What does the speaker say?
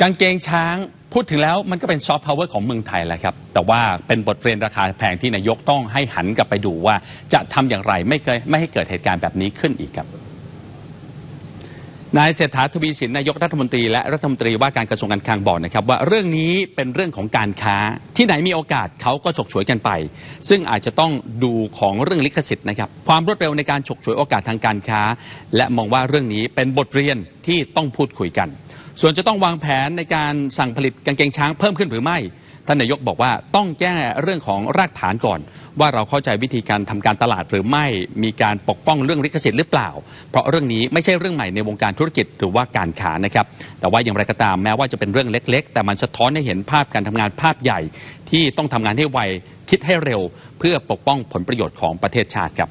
กางเกงช้างพูดถึงแล้วมันก็เป็นซอฟต์พาวเวอร์ของเมืองไทยแหละครับ แต่ว่าเป็นบทเรียนราคาแพงที่นายกต้องให้หันกลับไปดูว่าจะทำอย่างไรไม่เกิดไม่ให้เกิดเหตุการณ์แบบนี้ขึ้นอีกครับนายเศรษฐาทวีสินนายกรัฐมนตรีและรัฐมนตรีว่าการกระทรวงการคลังบอกนะครับว่าเรื่องนี้เป็นเรื่องของการค้าที่ไหนมีโอกาสเขาก็ฉกฉวยกันไป ซึ่งอาจจะต้องดูของเรื่องลิขสิทธิ์นะครับความรวดเร็วในการฉกฉวยโอกาสทางการค้า และมองว่าเรื่องนี้เป็นบทเรียนที่ต้องพูดคุยกัน ส่วนจะต้องวางแผนในการสั่งผลิตกางเกงช้างเพิ่มขึ้นหรือไม่ท่านนายกบอกว่าต้องแก้เรื่องของรากฐานก่อน ว่าเราเข้าใจวิธีการทำการตลาดหรือไม่มีการปกป้องเรื่องลิขสิทธิ์หรือเปล่า เพราะเรื่องนี้ไม่ใช่เรื่องใหม่ในวงการธุรกิจหรือว่าการค้านะครับ แต่ว่าอย่างไรก็ตามแม้ว่าจะเป็นเรื่องเล็ก ๆ แต่มันสะท้อนให้เห็นภาพการทำงานภาพใหญ่ ที่ต้องทำงานให้ไวคิดให้เร็ว เพื่อปกป้องผลประโยชน์ของประเทศชาติครับ